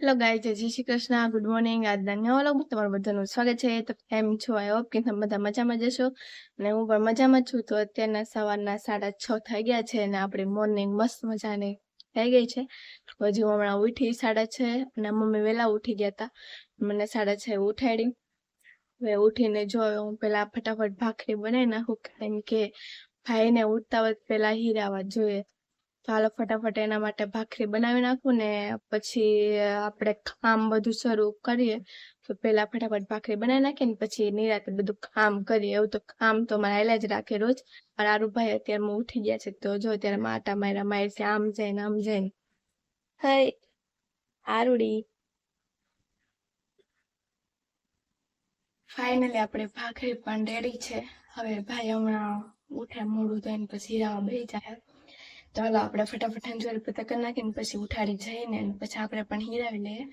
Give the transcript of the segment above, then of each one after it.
Hello ગાય જય Shri Krishna. Good morning આજના નવા વ્લોગમાં તમારું બધાનું સ્વાગત છે. તો કેમ છો? આઈ હોપ કે તમે બધા મજામાં જશો અને હું પણ મજામાં છું. તો અત્યારના સવારના સાડા છ થઈ ગયા છે અને આપણી મોર્નિંગ મસ્ત મજાની થઈ ગઈ છે. હજી હું હમણાં ઉઠી સાડા છ અને મમ્મી વહેલા ઉઠી ગયા હતા મને સાડા છ ઉઠાડી. હવે ઉઠીને જો હું પેલા ફટાફટ ભાખરી બનાવી નાખું. કેમ કે ભાઈને ઉઠતા વખત પેલા હીરાવા જોઈએ. તો ફટાફટ એના માટે ભાખરી બનાવી નાખું ને પછી આપણે કામ બધું શરૂ કરીએ. તો પહેલા ફટાફટ ભાખરી બનાવી નાખીએ ને પછી નિરાતે બધું કામ કરીએ. એવું તો કામ તો મારે એલા જ રાખે રોજ. પણ આરુભાઈ અત્યારમાં ઉઠી ગયા છે. તો જો અત્યારે માટા માર્યા, મારી છે, આમ જઈને આમ જઈને. હઈ આરુડી. ફાઇનલી આપણે ભાખરી પણ રેડી છે. હવે ભાઈ હમણાં ઉઠે, મોડું થઈને પછી હીરામાં બેસી જાય. હાલો આપણે ફટાફટ અંજવારી પતા કરી નાખીને પછી ઉઠાડી જઈને પછી આપણે પણ હીરાવી લઈએ.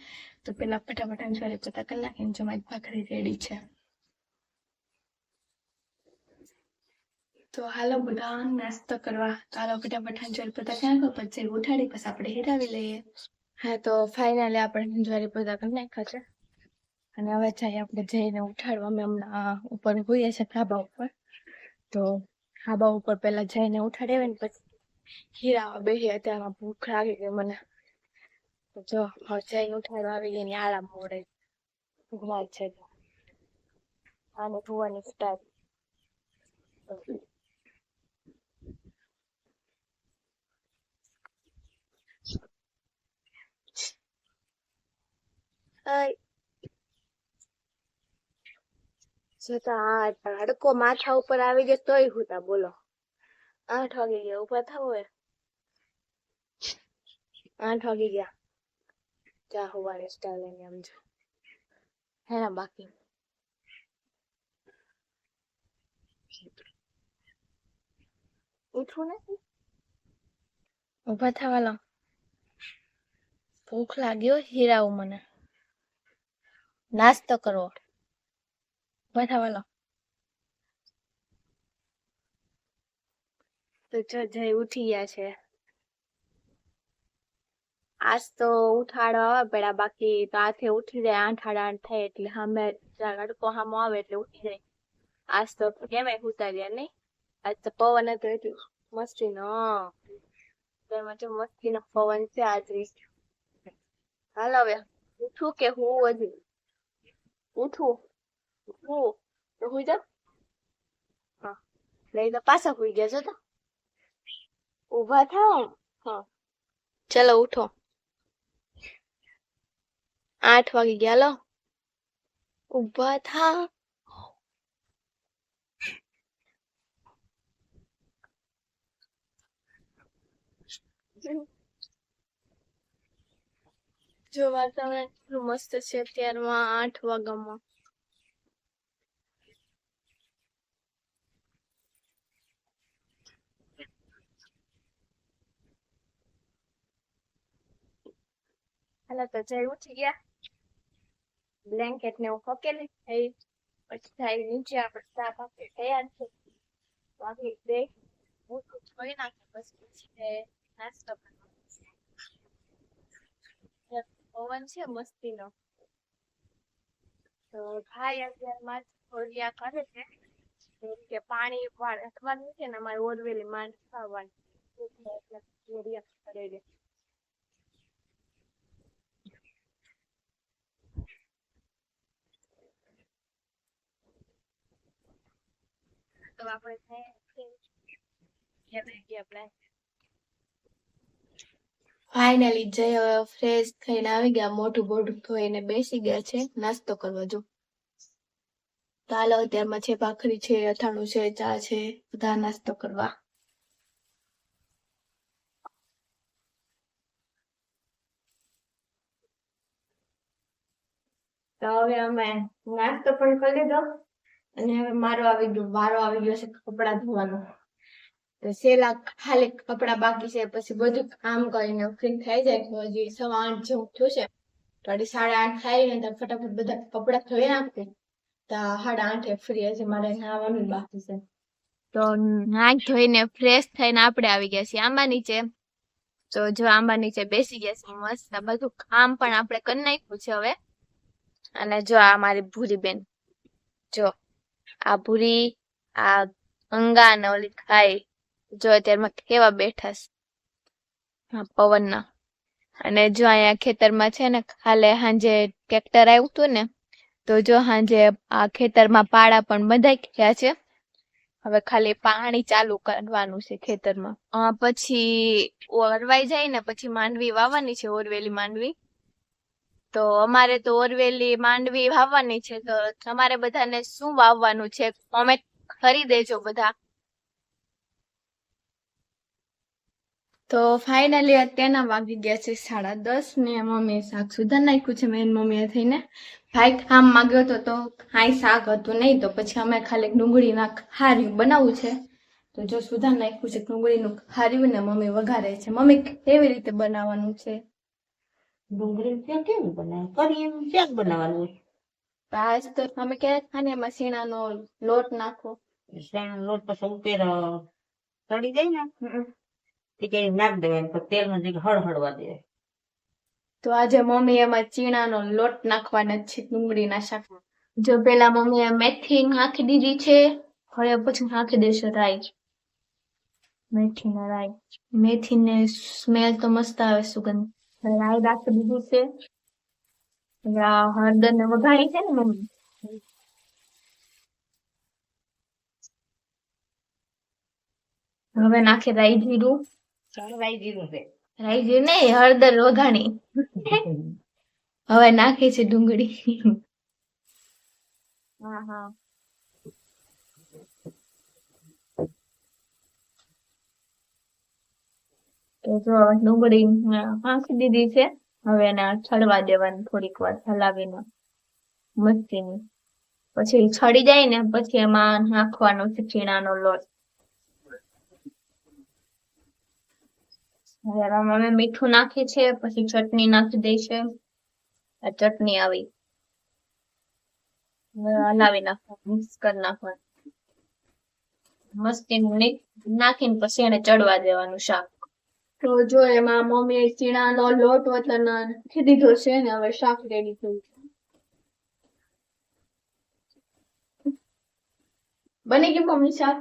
તો પેલા ફટાફટ અંજવારી પતા કરી નાખીને જો મારી ભાખરી રેડી છે. તો હાલો બધા, નાસ્તો કરવા. તો હાલો ફટાફટ અંજવારી પતા કરી નાખો, પછી ઉઠાડી, પછી આપણે હીરાવી લઈએ. હા, તો ફાઇનલી આપણે અંજવારી પતા કરી નાખ્યા છે. અને હવે જઈએ આપણે જઈને ઉઠાડવા, અમે હમણાં ઉપર હોઈએ છીએ ધાબા ઉપર. તો ધાબા ઉપર પેલા જઈને ઉઠાડી આવે ને પછી હીરાવા બેસી અત્યારમાં ભૂખ લાગી ગઈ મને તો જો જઈને ઉઠાડવા આવી ગઈ ને આરામ મોડે ઊંઘમાં જ છે આને ધોવાની સ્ટાઈલ આ હડકો માથા ઉપર આવી ગયો તોય હુતા બોલો આઠ વાગે ગયા ઊભા થાવ હવે. આઠ વાગે ગયા. ચા હોવાની સ્ટાઈલ એની આમ જો. હે બાકી. ઉઠવું નથી? ઊભા થવા લો ભૂખ લાગ્યો હીરાવું મને. નાસ્તો કરવો. ઊભા થવાલો તો જો જય ઉઠી ગયા છે. આજ તો ઉઠાડો આવે પેલા બાકી તો આથી ઉઠી જાય આઠ આડ આઠ થાય એટલે સામે તડકો સામો આવે એટલે ઉઠી જાય. આજ તો કેવાય ઉતા ગયા નહીં આજ તો પવન હતો એટલે મસ્તીનો. તેમાં મસ્તી નો પવન છે આજ હાલ હવે, ઉઠું કે હું હજી ઉઠું? હું તો હુઈ જા હા. લઈ તો પાછા હોઈ ગયા છો તો? ઊભા થાઓ? હા. ચલો ઉઠો. આઠ વાગી ગયા લો. ઊભા થા. જો વાતાવરણ મસ્ત છે અત્યારમાં આઠ વાગ્યામાં. હાલો, તો જય ઉઠી ગયા બ્લેન્કેટ ને એવું હકેલી થઈ પછી થાય નીચે આપણે સાફ આપી તૈયાર છે. બાકી બે મોટું જોઈ નાખે, પછી પછી નાસ્તો પવન છે. મસ્તીનો. તો ભાઈ અત્યારમાં થોડિયા કરે છે. કે પાણી અથવાનું છે ને, અમારે ઓરવેલી માંડ ખાવાની. એટલે થોડિયા કરે તો આપણે ફાઇનલી જય ફ્રેશ થઈને આવી ગયા મોઢું બોઢું ધોઈને બેસી ગયા છે. નાસ્તો કરવા જો. ચાલો અત્યારમાં છે ભાખરી છે અથાણું છે ચા છે બધા નાસ્તો કરવા. તો હવે અમે નાસ્તો પણ કરી લીધો. અને હવે મારો આવી ગયો, વારો આવી ગયો છે કપડા ધોવાનો. તો સેલા ખાલી કપડા બાકી છે, પછી બધું કામ કરીને ફ્રી થઈ જાય તો હજી સવા આઠ જેવું થયું છે તો અઢી સાડા આઠ થાય ને તો ફટાફટ બધા કપડા ધોઈ નાખે તો સાડા આઠે ફ્રી હશે મારે નાવાનું બાકી છે. તો નાક ધોઈને ફ્રેશ થઈને આપણે આવી ગયા છીએ આંબા નીચે. તો જો આંબા નીચે બેસી ગયા છે મસ્ત બધું કામ પણ આપણે કરી નાખ્યું છે હવે. અને જો આ મારી ભૂરી બેન જો આ ભૂરી આ ગંગા અને ઓલી ખાઈ જો અત્યારમાં કેવા બેઠા છે. પવનના. અને જો અહીંયા ખેતરમાં છે ને ખાલે સાંજે ટ્રેક્ટર આવ્યું હતું ને, તો જો સાંજે આ ખેતરમાં પાડા પણ બંધાઈ ગયા છે. હવે ખાલી પાણી ચાલુ કરવાનું છે ખેતરમાં. પછી ઓરવાઈ જાય ને, પછી માંડવી વાવવાની છે, ઓરવેલી માંડવી. તો અમારે તો ઓરવેલી, માંડવી વાવવાની છે. તો તમારે બધાને શું વાવવાનું છે? કોમેન્ટ કરી દેજો બધા. તો ફાઇનલી અત્યારના વાગી ગયા છે સાડા દસ ને મમ્મીએ શાક સુધાર નાખ્યું છે. મેં મમ્મીએ થઈને ભાઈ કામ માંગ્યો હતો તો કાંઈ શાક હતું નહીં. તો પછી અમે ખાલી ડુંગળીના ખાર્યું બનાવવું છે. તો જો સુધાર નાખ્યું છે ડુંગળીનું ખાર્યું ને મમ્મી વઘારે છે. મમ્મી કેવી રીતે બનાવવાનું છે? ડુંગળી ત્યાં કેવું બનાવે કરી શાક બનાવવાનું. હોય આજ તો અમે ક્યારે ખાને એમાં શીણાનો લોટ નાખો. શેણાનો લોટ પછી ઉપર ચડી જાય ને. તે કે નાખ દેવાય પછી તેલમાં જરીક હળહળવા દેવાય તો આજે મમ્મી એમાં ચીણાનો લોટ નાખવાના છે ડુંગળીના શાક. જો પેલા મમ્મીએ મેથી નાખી દીધી છે હવે પછી નાખી દેશે રાઈ. મેથી ને રાઈ. મેથી ને સ્મેલ તો મસ્ત આવે સુગંધ. રાઈ રાખી દીધું છે. હળદર ને વઘારી છે ને મમ્મી? હવે નાખે રાઈ જીરું. રાઈ જીરું છે. રાઈ જીરું ને હળદર વઘાણી હવે નાખી છે ડુંગળી. હા હા. તો જો ડુંગળી નાખી દીધી છે. હવે એને છડવા દેવાની થોડીક વાર, હલાવીને, મસ્તીની. પછી છડી જાય ને, પછી એમાં નાખવાનો છે ચીણાનો લોટ. અમે મીઠું નાખી છે પછી ચટણી નાખી દઈ છે આ ચટણી આવી. હલાવી નાખવાનું, મિક્સ કરી નાખવાનું. મસ્તી નાખીને પછી એને ચડવા દેવાનું શાક. તો જો એમાં મમ્મીએ ચીણાનો લોટ વતન નાખી દીધો છે ને હવે શાક રેડી થયું છે બની ગયું મમ્મી શાક?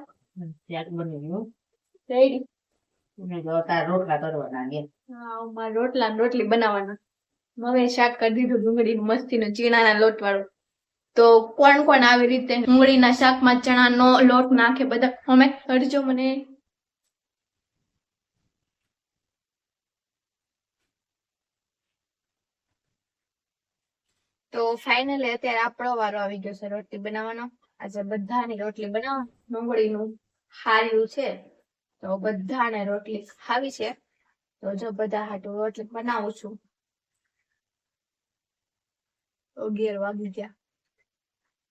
શાક બની ગયું. રેડી. રોટલા રોટલા બનાવવાના. મમ્મીએ શાક કરી દીધું ડુંગળીનું મસ્તીનું ચીણાના લોટ વાળું તો કોણ કોણ આવી રીતે ડુંગળીના શાકમાં ચણાનો લોટ નાખે બધા? કોમેન્ટ કરજો મને. તો ફાઇનલી અત્યારે આપણો વારો આવી ગયો છે રોટલી બનાવવાનો. આજે બધાની રોટલી બનાવવા, ડુંગળીનું હાર્યું છે. તો બધાને રોટલી ખાવી છે. તો જો બધા હાટું રોટલી બનાવું છું. અગિયાર વાગી ગયા.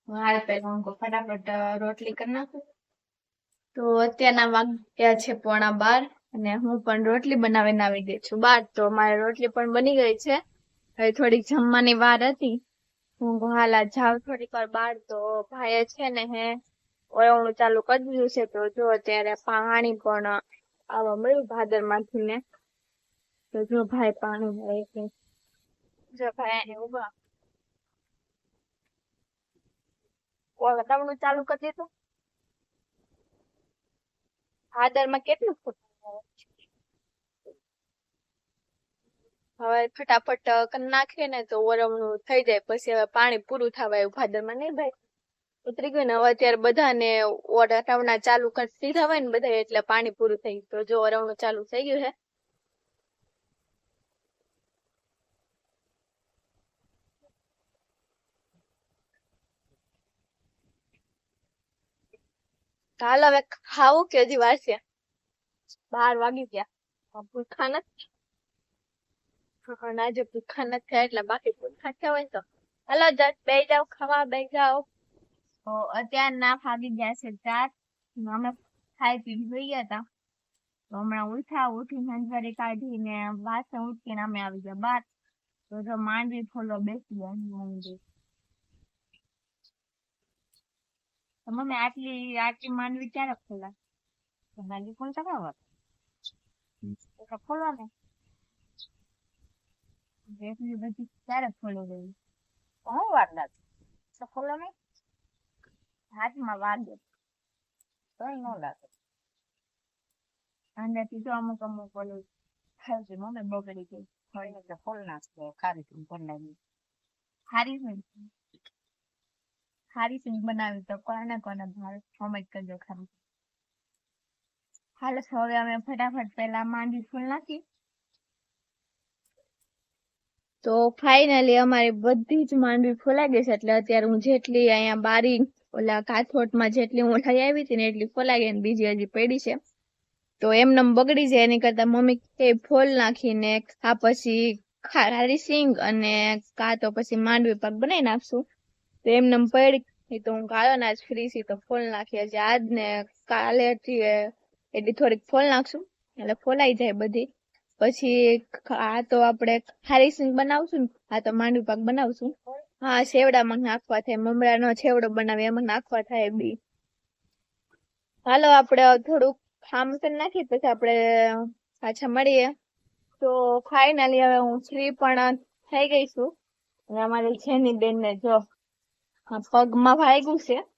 હાલ પેલા હું ફટાફટ રોટલી કરી નાખું. તો અત્યારના વાગ્યા છે પોણા બાર અને હું પણ રોટલી બનાવીને આવી ગઈ છું. બાર તો મારી રોટલી પણ બની ગઈ છે. હવે થોડીક જમવાની વાર હતી. હું હાલા જાઉં થોડીક વાર બહાર તો ભાઈએ છે ને હે, ઓળવણું ચાલુ કરી દીધું છે તો જો અત્યારે પાણી પણ આવવા મળ્યું ભાદરમાંથી ને, તો જો ભાઈ પાણી હોય કે જો ભાઈ ઊભા ઓળવણું ચાલુ કરી દીધું. ભાદરમાં કેટલું ફૂટ હવે ફટાફટ કરી નાખીએ ને તો ઓરવણું થઈ જાય. પછી હવે પાણી પૂરું થવા આવ્યું ભાદરમાં, નહીં ભાઈ? ઉતરી ગયું ને, હવે અત્યારે બધાને ઓટાવના ચાલુ કરી દીધા ને બધા એટલે પાણી પૂરું થઈ ગયું. જો ઓરવણું ચાલુ થઈ ગયું છે હાલ હવે ખાવું કે હજી વાર બાર વાગી ગયા. ભૂખા નથી. ના ભૂખા નથી થયા એટલે બાકી ભૂખા થયા હોય તો હાલો જટ બે જાવ ખાવા બે જાવ તો અત્યારના ફાગી ગયા છે ચાર અમે ખાઈ પી જોઈ ગયા હતા. તો હમણાં ઉઠા ઉઠી હંજવારી કાઢીને વાસણ ઉઠકીને અમે આવી ગયા બાર. તો જો માંડવી ફોલો બેસી ગયા માંડવી. મમ્મી, આટલી આટલી માંડવી ક્યારે ખોલા માંડવી ખોલતા કઈ વાર તો ખોલવા ને. એટલી બધી ક્યારે ખોલી ગઈ હું વાર લાગે? તો ખોલો નહીં? હાથમાં વાગે. કઈ ન લાગે. અંદરથી તો અમુક અમુક ઓલું છે મમ્મી બગડી ગઈ હોય એટલે ખોલ નાખતો ખારી તું નાખી હારી સિંગ હારી સિંગ બનાવી તો કોને કોને ભાવે? કોમેન્ટ કરજો ખાલી હાલ હવે અમે ફટાફટ પેલા માંડી ફૂલ નાખી. તો ફાઇનલી અમારી બધી જ માંડવી ફોલાઈ ગઈ છે. એટલે અત્યારે હું જેટલી અહીંયા બારી, ઓલા કાથોટમાં જેટલી હું લઈ આવી હતી ને એટલી ફોલાઈ ગઈ બીજી હજી પડી છે. તો એમને બગડી જાય, એની કરતા મમ્મી કે ફોલ નાખીને આ પછી ખારી સિંગ અને કા તો પછી માંડવી પાક બનાવી નાખશું. તો એમને પડી. તો હું કાળો ના જ ફ્રી છી, તો ફોલ નાખી હજી આજ ને કાલે એટલી થોડીક ફોલ નાખશું. એટલે ફોલાઈ જાય બધી. પછી આ તો આપણે ખારી સિંગ બનાવશું આ તો માંડવી પાક બનાવશું. હા, છેવડામાં નાખવા થાય, મમરાનો છેવડો બનાવે, એમાં નાખવા થાય બી. હાલો, આપણે થોડુંક ખામ નાખીએ, પછી આપણે પાછા મળીએ. તો ફાઇનલી હવે હું ફ્રી પણ થઈ ગઈ છું. અને અમારી જેની બેન ને જો પગમાં ગયું છે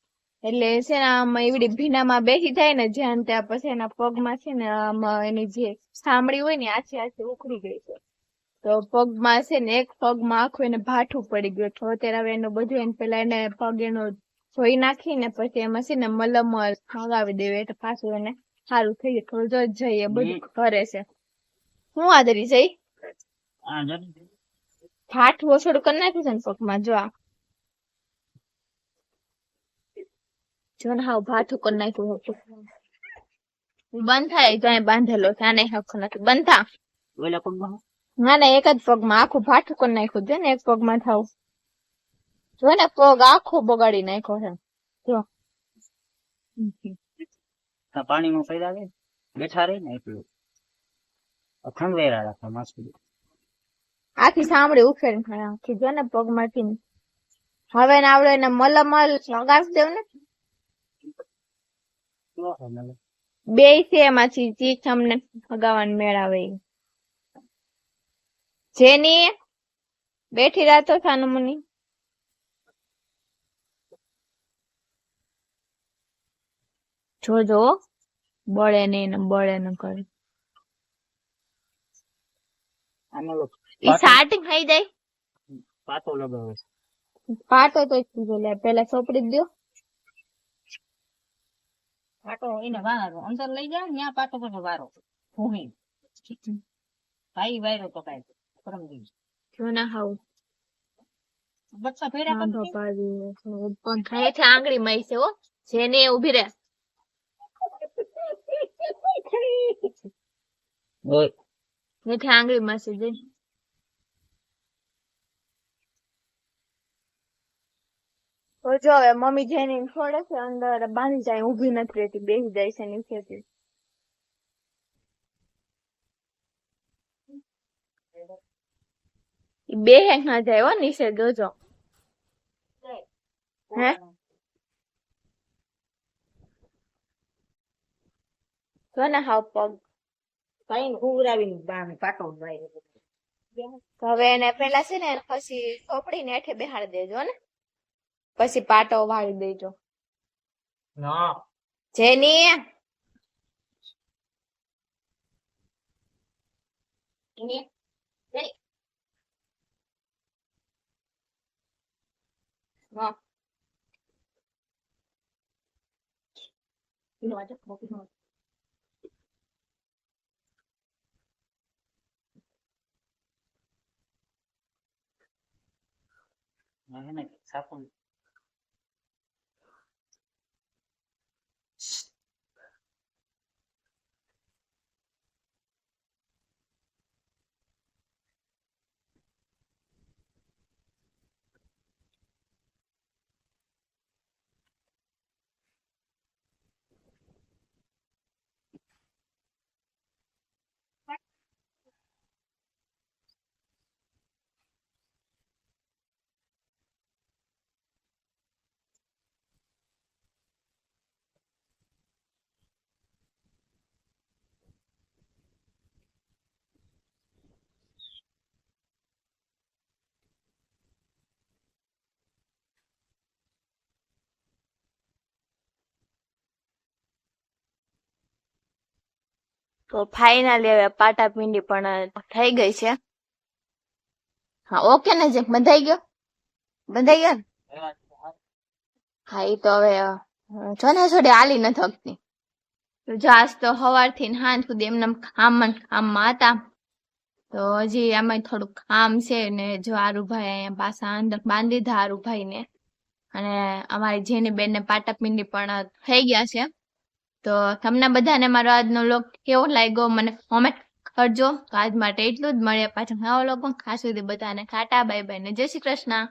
એટલે છે ને આમ એવડી ભીનામાં બેસી થાય ને જ્યાં ત્યાં પછી એના પગમાં છે ને આમ એની જે સાંભળી હોય ને આછી આછી ઉખડી ગઈ છે. તો પગમાં છે ને એક પગમાં આખું એને ભાઠું પડી ગયું તો અત્યારે હવે એનું બધું એને પેલા એને પગ એનો ધોઈ નાખીને પછી એમાં છે ને મલમ ફગાવી દેવે એટલે પાછું એને સારું થઈ જાય થોડું જો જઈએ બધું કરે છે. હું આદરી જઈ? ભાઠું ઓછોડું કરી નાખ્યું છે ને પગમાં? જો આ. જો ને હાવ ભાઠું કરી નાખ્યું હતું. બંધ થાય તો અહીં બાંધેલો છે આને હક નથી. બંધ થા. ના ના એક જ પગમાં. આખું ભાઠું કરી નાખ્યું છે ને એક પગમાં થાવ. જો ને પગ આખો બગાડી નાખ્યો છે. જો. પાણીમાં પડ્યા છે બેઠા રહી ને એટલું ખંડવેરા રાખે માછલી આથી સાંભળી ઉખેડી આખી જો ને પગમાંથી. હવે ને આવડે એને મલમલ લગાવી દેવ ને? બે છે એમાંથી જે અમને લગાવવાનું મેળાવે. જેની બેઠી રાતો સાનુમુની મુની. જોજો બળે ને એને બળે ન કરે. આને ઓલો ઈ જાય પાતો લગાવે પાટો તો લે. પેલા સોપડી દો પાટો એને વારો અંદર લઈ જાય ને ત્યાં પાટો પાછો વારો ભૂમિ. ભાઈ વાયરો તો કાંઈ પરમ દિવસ. ના હાવ. બચ્ચા ફેર્યા હા પછી પણ ખાય છે આંગળી મય છે હો. જેને ઊભી રે ઓય. આંગળી માં છે જઈ તો જો હવે મમ્મી જેની છોડે છે અંદર બાંધી જાય ઊભી નથી રહેતી બેસી જાય છે નીચેથી. બે ના જાય હો નીચે જોજો. હે? જો ને હાવ પગ કઈ ઘુરાવીને બાને પાટો હવે એને પેલા છે ને પછી ચોપડીને હેઠે બેહાડી દેજો ને. પછી પાટો વાળી દેજો ના જેની હા. હે ને તો ફાઇનલી હવે પાટાપિંડી પણ થઈ ગઈ છે. હા ઓકે ને જે બંધાઈ ગયો? બંધાઈ ગયો હા એ તો હવે અ, જો ને છોડી હાલી ન થકતી તો જો આજ તો સવારથી ને સાંજ સુધી એમને કામમાં કામમાં હતા. તો હજી આમાં થોડું કામ છે ને જો આરુભાઈ અહીંયા પાછા અંદર બાંધી દીધા આરુભાઈ ને અને અમારી જેની બેન ને પાટાપિંડી પણ થઈ ગયા છે. તો તમને બધાને મારો આજનો લોક કેવો લાગ્યો? મને કોમેન્ટ કરજો. તો આજ માટે એટલું જ. મળે પાછા નવા લોકો ખાસ સુધી બધાને કાટા બાય બાય ને જય શ્રી કૃષ્ણ.